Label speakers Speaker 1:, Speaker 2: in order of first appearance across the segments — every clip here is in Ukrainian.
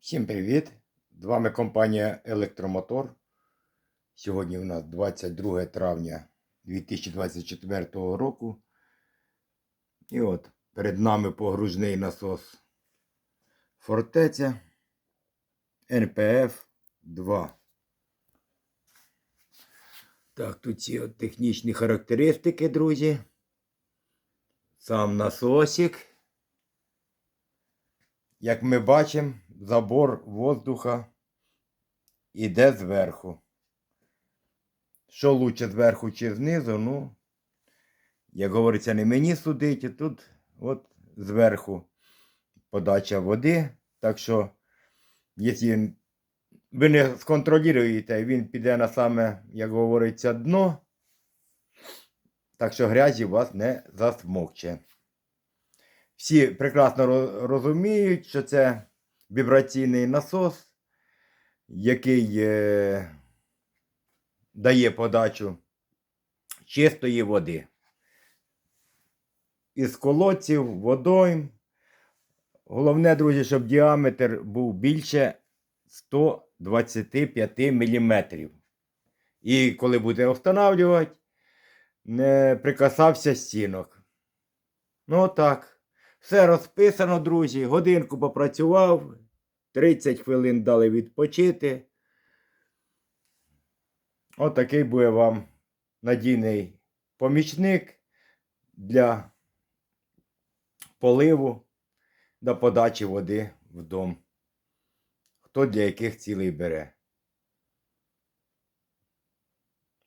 Speaker 1: Всім привіт! З вами компанія Електромотор. Сьогодні у нас 22 травня 2024 року. І от перед нами погружний насос Фортеця НПФ 2. Так, тут ці от технічні характеристики, друзі. Сам насосик. Як ми бачимо, забор воздуха іде зверху. Що лучше зверху чи знизу, ну, як говориться, не мені судити, тут от зверху подача води. Так що, якщо ви не сконтролюєте, він піде на саме, як говориться, дно. Так що грязі вас не засмокче. Всі прекрасно розуміють, що це вібраційний насос, який е, дає подачу чистої води. Із колодців, водойм. Головне, друзі, щоб діаметр був більше 125 мм. І коли буде встановлювати, не прикасався стінок. Ну, отак. Все розписано, друзі. Годинку попрацював, 30 хвилин дали відпочити. Отакий буде вам надійний помічник для поливу та подачі води в дом. Хто для яких цілей бере.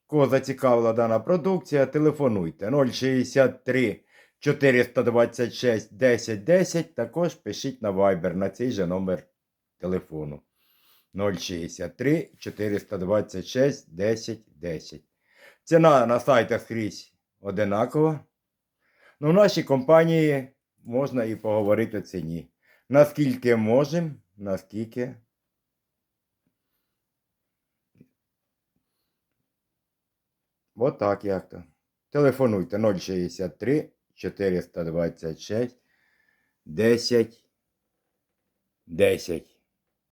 Speaker 1: Кого зацікавила дана продукція, телефонуйте 063 426 10 10. Також пишіть на Viber на цей же номер телефону 063 426 10 10. Ціна на сайтах скрізь одинакова. Ну, в нашій компанії можна і поговорити о ціні. Наскільки можемо, наскільки. Отак як то. Телефонуйте 063 426 10 10.